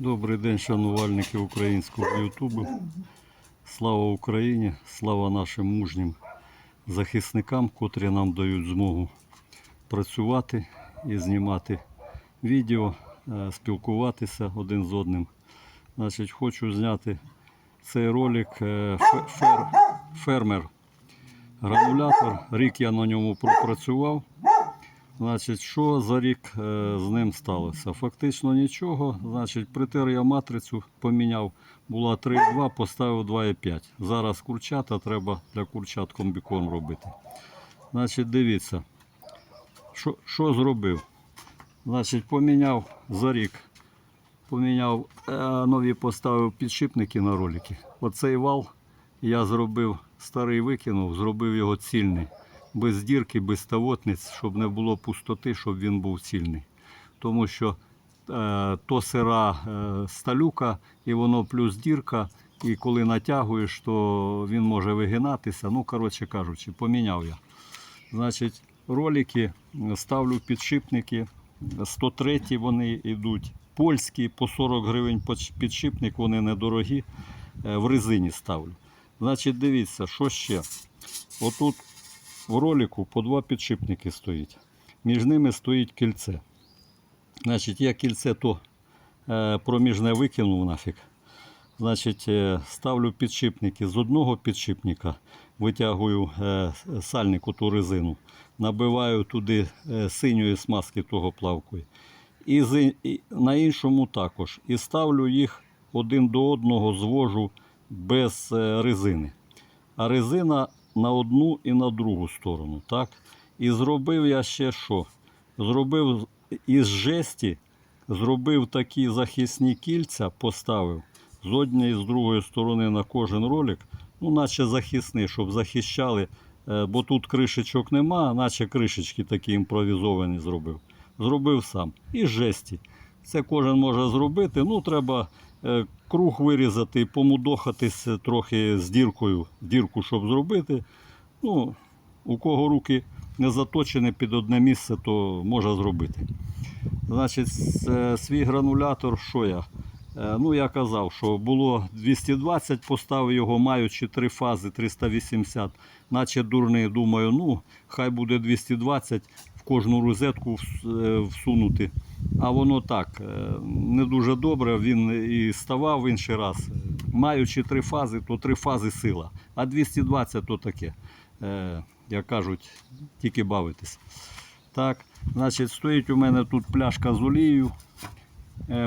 Добрий день, шанувальники українського Ютубу. Слава Україні, слава нашим мужнім захисникам, котрі нам дають змогу працювати і знімати відео, е, спілкуватися один з одним. Значить, хочу зняти цей ролик е, фер, фермер гранулятор. Рік я на ньому пропрацював. Значить, що за рік е, з ним сталося? Фактично нічого. Значить, притер я матрицю поміняв. Була 3,2, поставив 2,5. Зараз курчата треба для курчат комбікорм робити. Значить, дивіться, що, що зробив? Значить, поміняв за рік. Поміняв е, нові поставив підшипники на ролики. Оцей вал я зробив, старий викинув, зробив його цільний. Без дірки, без тавотниць, щоб не було пустоти, щоб він був цільний. Тому що е, то сира е, сталюка, і воно плюс дірка, і коли натягуєш, то він може вигинатися. Ну, коротше кажучи, поміняв я. Значить, ролики ставлю підшипники. 103 вони йдуть. Польські по 40 гривень підшипник, вони недорогі. Е, В резині ставлю. Значить, дивіться, що ще. Отут в ролику по два підшипники стоїть. Між ними стоїть кільце. Значить, я кільце то е, проміжне викинув нафіг. Значить, е, ставлю підшипники з одного підшипника, витягую е, сальнику ту резину, набиваю туди синьої смазки того плавкою. І, на іншому також. І ставлю їх один до одного, звожу без резини. А резина на одну і на другу сторону. Так? І зробив я ще що? Зробив із жесті, зробив такі захисні кільця, поставив з однієї і з другої сторони на кожен ролик, ну, наче захисний, щоб захищали, е, бо тут кришечок нема, наче кришечки такі імпровізовані зробив. Зробив сам. І жесті. Це кожен може зробити. Ну, треба круг вирізати, помудохатись трохи з діркою, дірку, щоб зробити. Ну, у кого руки не заточені під одне місце, то може зробити. Значить, е, свій гранулятор, що я? Е, Ну, я казав, що було 220, поставив його, маючи три фази 380, наче дурний, думаю, ну, хай буде 220 в кожну розетку е, всунути. А воно так, е, не дуже добре, він і ставав інший раз. Маючи три фази, то три фази сила. А 220 то таке, е, як кажуть, тільки бавитись. Так, значить, стоїть у мене тут пляшка з олією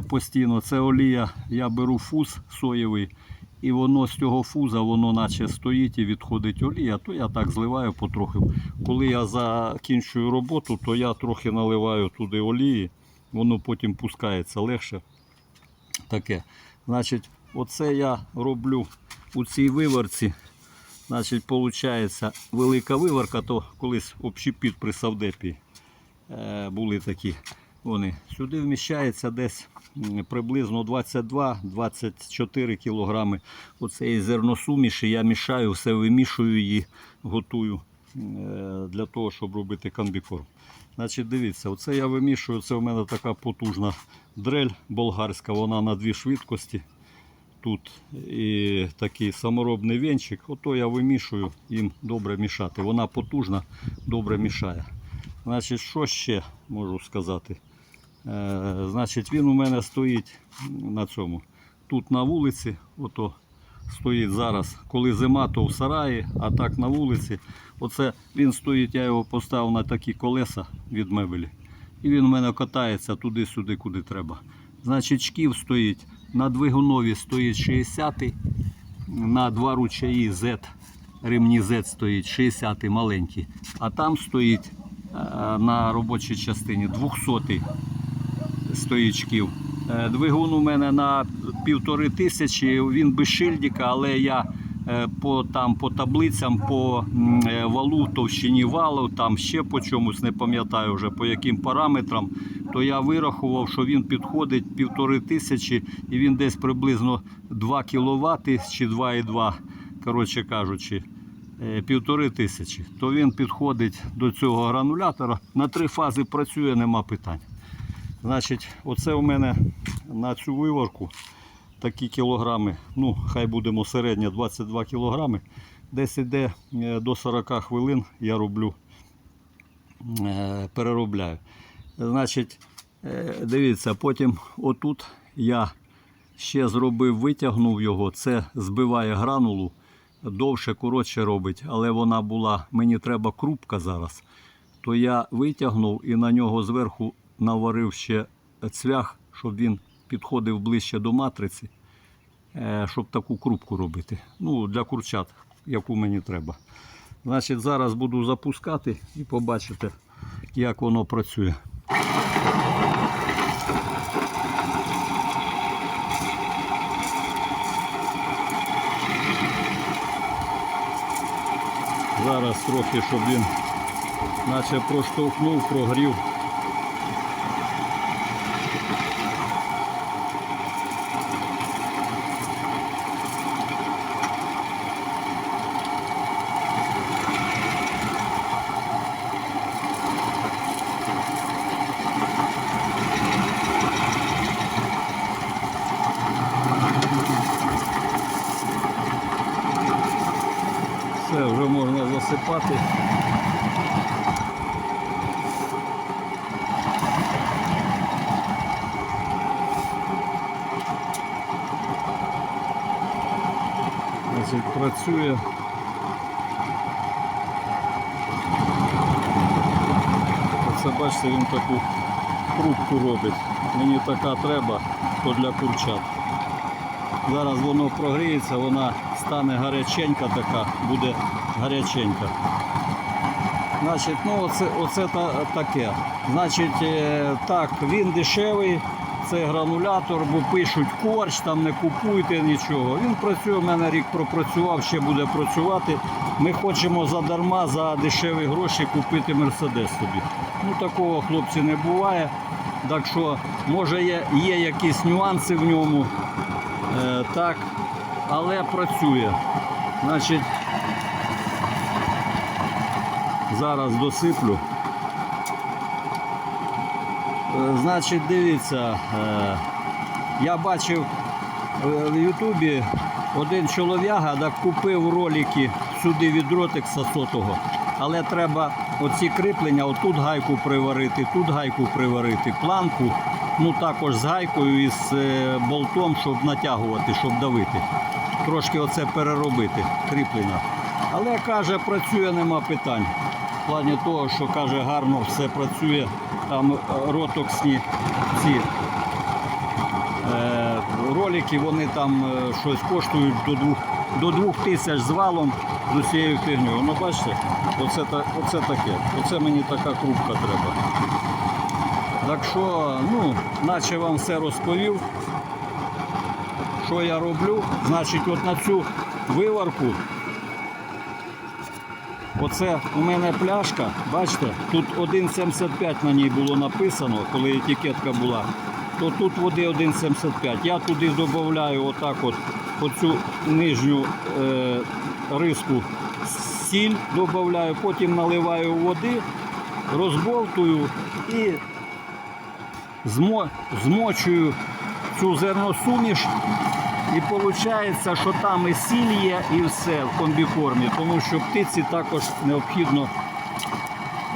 постійно. Це олія, я беру фуз соєвий, і воно з цього фуза, воно наче стоїть і відходить олія, то я так зливаю потрохи. Коли я закінчую роботу, то я трохи наливаю туди олії, воно потім пускається легше. Таке. Значить, оце я роблю у цій виворці. Значить, виходить, велика виварка, то колись общепіт при Савдепі е, були такі. Вони. Сюди вміщається десь приблизно 22-24 кілограми оцеї зерносуміші. Я мішаю, все вимішую її, готую е, для того, щоб робити комбікорм. Значить, дивіться, оце я вимішую, це в мене така потужна дрель болгарська, вона на дві швидкості. Тут і такий саморобний венчик. Ото я вимішую, їм добре мішати. Вона потужна, добре мішає. Значить, що ще можу сказати? Е, значить, він у мене стоїть на цьому. Тут на вулиці, ото стоїть зараз. Коли зима, то в сараї, а так на вулиці. Оце він стоїть, я його поставив на такі колеса від мебелі. І він у мене катається туди-сюди, куди треба. Значить, шків стоїть. На двигунові стоїть 60 на два ручаї Z, ремні Z стоїть 60 маленький. А там стоїть е, на робочій частині 200 стоїть шків. Е, Двигун у мене на півтори тисячі, він без шильдика, але я е, по, там, по таблицям, по е, валу, товщині валу, там ще по чомусь, не пам'ятаю вже по яким параметрам, то я вирахував, що він підходить півтори тисячі і він десь приблизно 2 кВт чи 2,2, коротше кажучи. Півтори тисячі, то він підходить до цього гранулятора. На три фази працює, нема питань. Значить, оце у мене на цю виварку такі кілограми, ну хай будемо середня 22 кілограми, десь іде е, до 40 хвилин я роблю, е, переробляю. Значить, е, дивіться, потім отут я ще зробив, витягнув його, це збиває гранулу, довше, коротше робить, але вона була, мені треба крупка зараз, то я витягнув і на нього зверху наварив ще цвях, щоб він підходив ближче до матриці, е, щоб таку крупку робити. Ну, для курчат, яку мені треба. Значить, зараз буду запускати і побачите, як воно працює. Зараз трохи, щоб він наче проштовхнув, прогрів. Все, вже Значить, працює. Оце бачите, він таку трубку робить. Мені така треба, то для курчат. Зараз воно прогріється, вона стане гаряченька така, буде гаряченька. Значить, ну оце, оце та, таке. Значить, е, так, він дешевий, це гранулятор, бо пишуть корч, там не купуйте нічого. Він працює, у мене рік пропрацював, ще буде працювати. Ми хочемо задарма за дешеві гроші купити Мерседес собі. Ну такого хлопці не буває. Так що, може є, є якісь нюанси в ньому. Е, так, але працює. Значить, зараз досиплю. Е, Значить, дивіться, е, я бачив е, в Ютубі один чолов'яга так купив ролики сюди від Ротекса сотого. Але треба оці кріплення, отут гайку приварити, тут гайку приварити, планку, ну також з гайкою і з болтом, щоб натягувати, щоб давити. Трошки оце переробити, кріплення. Але каже, працює, нема питань. Плані того, що каже, гарно все працює. Там е, ротоксні ці е, ролики, вони там е, щось коштують до двох, до двох тисяч з валом з усією фігньою. Ну бачите, оце, оце таке. Оце мені така крупка треба. Так що, ну, наче вам все розповів. Що я роблю? Значить, от на цю виварку Оце у мене пляшка, бачите, тут 1,75 на ній було написано, коли етикетка була. То тут води 1,75. Я туди додаю отак от оцю нижню е, риску сіль додаю, потім наливаю води, розбовтую і змо, змочую цю зерносуміш. І виходить, що там і сіль є, і все в комбікормі, тому що птиці також необхідно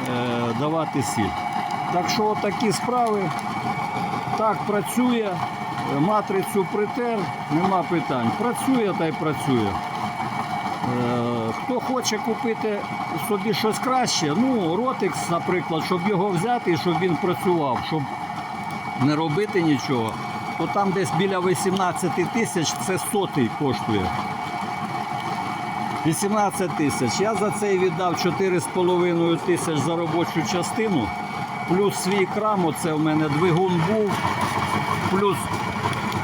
е, давати сіль. Так що такі справи. Так працює, матрицю притер, нема питань. Працює та й працює. Е, Хто хоче купити собі щось краще, ну, ротикс, наприклад, щоб його взяти щоб він працював, щоб не робити нічого, то там десь біля 18 тисяч це сотий коштує. 18 тисяч. Я за цей віддав 4,5 тисяч за робочу частину, плюс свій крам, оце в мене двигун був, плюс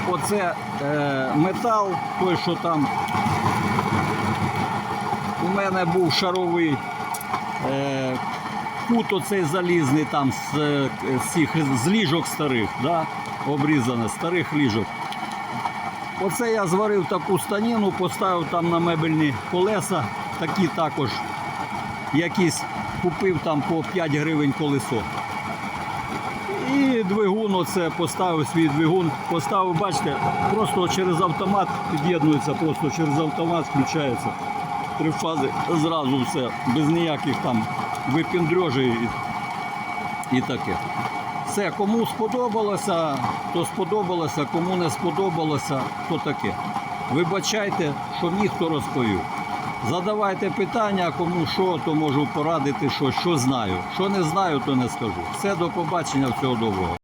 оце е, метал, той, що там у мене був шаровий е, кут оцей залізний там з, е, з, з ліжок старих, да? Обрізане, старих ліжок. Оце я зварив таку станіну, поставив там на мебельні колеса, такі також якісь купив там по 5 гривень колесо. І двигун, оце поставив свій двигун, поставив, бачите, просто через автомат під'єднується, просто через автомат включається. Три фази зразу все, без ніяких там випіндрьожей і, і таке. Все, кому сподобалося, то сподобалося, кому не сподобалося, то таке. Вибачайте, що ніхто розповів. Задавайте питання, кому що, то можу порадити, що, що знаю. Що не знаю, то не скажу. Все, до побачення, всього доброго.